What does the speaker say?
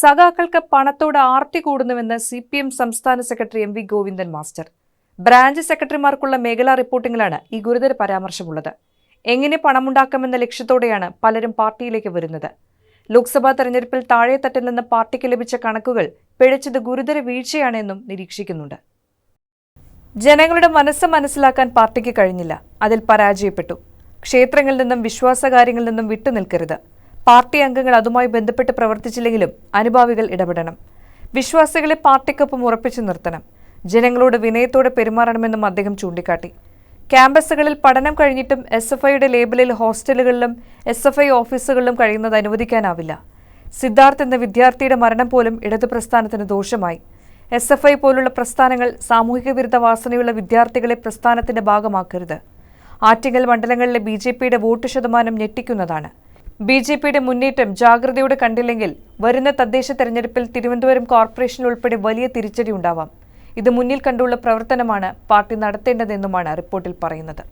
സഖാക്കൾക്ക് പണത്തോട് ആർത്തി കൂടുന്നുവെന്ന് സി പി എം സംസ്ഥാന secretary M V Govindan master. Branch സെക്രട്ടറിമാർക്കുള്ള മേഖലാ റിപ്പോർട്ടിങ്ങിലാണ് ഈ ഗുരുതര പരാമർശമുള്ളത്. എങ്ങനെ പണമുണ്ടാക്കാമെന്ന ലക്ഷ്യത്തോടെയാണ് പലരും പാർട്ടിയിലേക്ക് വരുന്നത്. ലോക്സഭാ തെരഞ്ഞെടുപ്പിൽ താഴെത്തട്ടിൽ നിന്ന് പാർട്ടിക്ക് ലഭിച്ച കണക്കുകൾ പിഴച്ചത് ഗുരുതര വീഴ്ചയാണെന്നും നിരീക്ഷിക്കുന്നുണ്ട്. ജനങ്ങളുടെ മനസ്സ് മനസ്സിലാക്കാൻ പാർട്ടിക്ക് കഴിഞ്ഞില്ല. അതിൽ പരാജയപ്പെട്ടു. ക്ഷേത്രങ്ങളിൽ നിന്നും വിശ്വാസകാര്യങ്ങളിൽ നിന്നും വിട്ടുനിൽക്കരുത്. പാർട്ടി അംഗങ്ങൾ അതുമായി ബന്ധപ്പെട്ട് പ്രവർത്തിച്ചില്ലെങ്കിലും അനുഭാവികൾ ഇടപെടണം. വിശ്വാസികളെ പാർട്ടിക്കൊപ്പം ഉറപ്പിച്ചു നിർത്തണം. ജനങ്ങളോട് വിനയത്തോടെ പെരുമാറണമെന്നും അദ്ദേഹം ചൂണ്ടിക്കാട്ടി. ക്യാമ്പസുകളിൽ പഠനം കഴിഞ്ഞിട്ടും എസ് എഫ് ഐയുടെ ലേബലിൽ ഹോസ്റ്റലുകളിലും എസ് എഫ് ഐ ഓഫീസുകളിലും കഴിയുന്നത് അനുവദിക്കാനാവില്ല. സിദ്ധാർത്ഥ് എന്ന വിദ്യാർത്ഥിയുടെ മരണം പോലും ഇടതു പ്രസ്ഥാനത്തിന് ദോഷമായി. എസ് എഫ് ഐ പോലുള്ള പ്രസ്ഥാനങ്ങൾ സാമൂഹിക വിരുദ്ധ വാസനയുള്ള വിദ്യാർത്ഥികളെ പ്രസ്ഥാനത്തിന്റെ ഭാഗമാക്കരുത്. ആറ്റിങ്ങൽ മണ്ഡലങ്ങളിലെ ബി ജെ പിയുടെ വോട്ട് ശതമാനം ഞെട്ടിക്കുന്നതാണ്. ബി ജെ പിയുടെ മുന്നേറ്റം ജാഗ്രതയോടെ കണ്ടില്ലെങ്കിൽ വരുന്ന തദ്ദേശ തെരഞ്ഞെടുപ്പിൽ തിരുവനന്തപുരം കോർപ്പറേഷൻ ഉൾപ്പെടെ വലിയ തിരിച്ചടി ഉണ്ടാവാം. ഇത് മുന്നിൽ കണ്ടുള്ള പ്രവർത്തനമാണ് പാർട്ടി നടത്തേണ്ടതെന്നുമാണ് റിപ്പോർട്ടിൽ പറയുന്നത്.